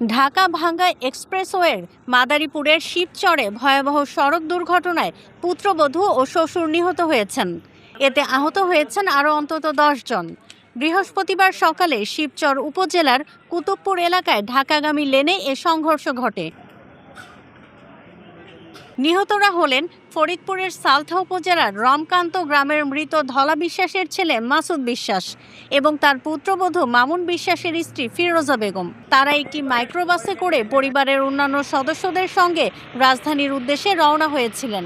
ঢাকা ভাঙ্গা এক্সপ্রেসওয়ের মাদারীপুরের শিবচরে ভয়াবহ সড়ক দুর্ঘটনায় পুত্রবধূ ও শ্বশুর নিহত হয়েছেন। এতে আহত হয়েছেন আরও অন্তত জন। বৃহস্পতিবার সকালে শিবচর উপজেলার কুতুবপুর এলাকায় ঢাকাগামী লেনে এ সংঘর্ষ ঘটে। নিহতরা হলেন ফরিদপুরের সালথা উপজেলার রমকান্ত গ্রামের মৃত ধলা বিশ্বাসের ছেলে মাসুদ বিশ্বাস এবং তার পুত্রবধূ মামুন বিশ্বাসের স্ত্রী ফিরোজা বেগম। তারা একটি মাইক্রোবাসে করে পরিবারের অন্যান্য সদস্যদের সঙ্গে রাজধানীর উদ্দেশ্যে রওনা হয়েছিলেন।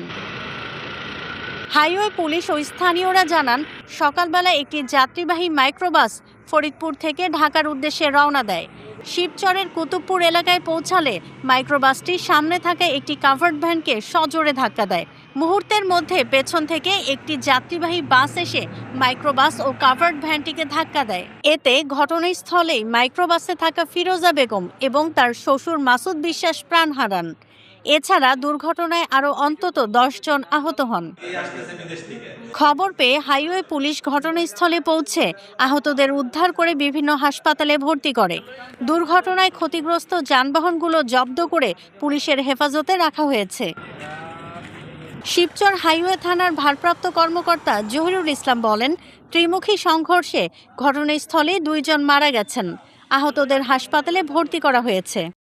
হাইওয়ে পুলিশ ও স্থানীয়রা জানান, সকালবেলা একটি যাত্রীবাহী মাইক্রোবাস ফরিদপুর থেকে ঢাকার উদ্দেশ্যে রওনা দেয়। শিবচরের কুতুবপুর এলাকায় পৌঁছালে মাইক্রোবাসটি সামনে থাকা একটি কাভার্ড ভ্যানকে সজোরে ধাক্কা দেয়। মুহূর্তের মধ্যে পেছন থেকে একটি যাত্রীবাহী বাস এসে মাইক্রোবাস ও কাভার্ড ভ্যানটিকে ধাক্কা দেয়। এতে ঘটনাস্থলেই মাইক্রোবাসে থাকা ফিরোজা বেগম এবং তার শ্বশুর মাসুদ বিশ্বাস প্রাণ হারান। এছাড়া দুর্ঘটনায় আরও অন্তত জন আহত হন। খবর পেয়ে হাইওয়ে পুলিশ ঘটনাস্থলে পৌঁছে আহতদের উদ্ধার করে বিভিন্ন হাসপাতালে ভর্তি করে। দুর্ঘটনায় ক্ষতিগ্রস্ত যানবাহনগুলো জব্দ করে পুলিশের হেফাজতে রাখা হয়েছে। শিবচর হাইওয়ে থানার ভারপ্রাপ্ত কর্মকর্তা জহিরুল ইসলাম বলেন, ত্রিমুখী সংঘর্ষে ঘটনাস্থলে দুইজন মারা গেছেন। আহতদের হাসপাতালে ভর্তি করা হয়েছে।